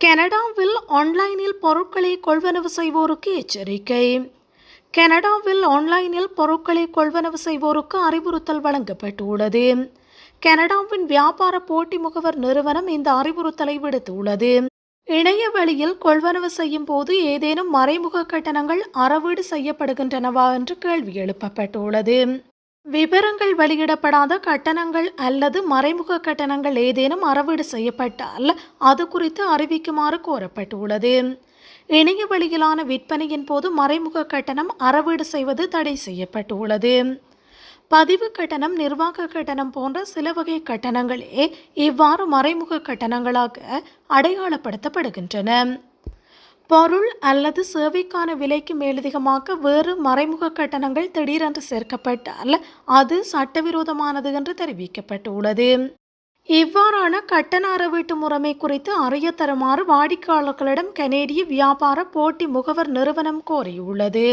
கனடாவில் ஆன்லைனில் பொருட்களை கொள்வனவு செய்வோருக்கு எச்சரிக்கை. கனடாவில் ஆன்லைனில் பொருட்களை கொள்வனவு செய்வோருக்கு அறிவுறுத்தல் வழங்கப்பட்டுள்ளது. கனடாவின் வியாபார போட்டி முகவர் நிறுவனம் இந்த அறிவுறுத்தலை விடுத்துள்ளது. இணைய வழியில் கொள்வனவு செய்யும் போது ஏதேனும் மறைமுக கட்டணங்கள் அறவீடு செய்யப்படுகின்றனவா என்று கேள்வி எழுப்பப்பட்டுள்ளது. விவரங்கள் வெளியிடப்படாத கட்டணங்கள் அல்லது மறைமுக கட்டணங்கள் ஏதேனும் அறவீடு செய்யப்பட்டால் அது குறித்து அறிவிக்குமாறு கோரப்பட்டுள்ளது. இணைய வழியிலான விற்பனையின் போது மறைமுக கட்டணம் அறவீடு செய்வது தடை செய்யப்பட்டுள்ளது. பதிவு கட்டணம் நிர்வாக கட்டணம் போன்ற சில வகை கட்டணங்களே இவ்வாறு மறைமுக கட்டணங்களாக அடையாளப்படுத்தப்படுகின்றன. பொருள் அல்லது சேவைக்கான விலைக்கு மேலதிகமாக வேறு மறைமுக கட்டணங்கள் திடீரென்று சேர்க்கப்பட்டால் அது சட்டவிரோதமானது என்று தெரிவிக்கப்பட்டுள்ளது. இவ்வாறான கட்டண அறவீட்டு முறைமை குறித்து அறிய தருமாறு வாடிக்கையாளர்களிடம் கனேடிய வியாபார போட்டி முகவர் நிறுவனம் கோரியுள்ளது.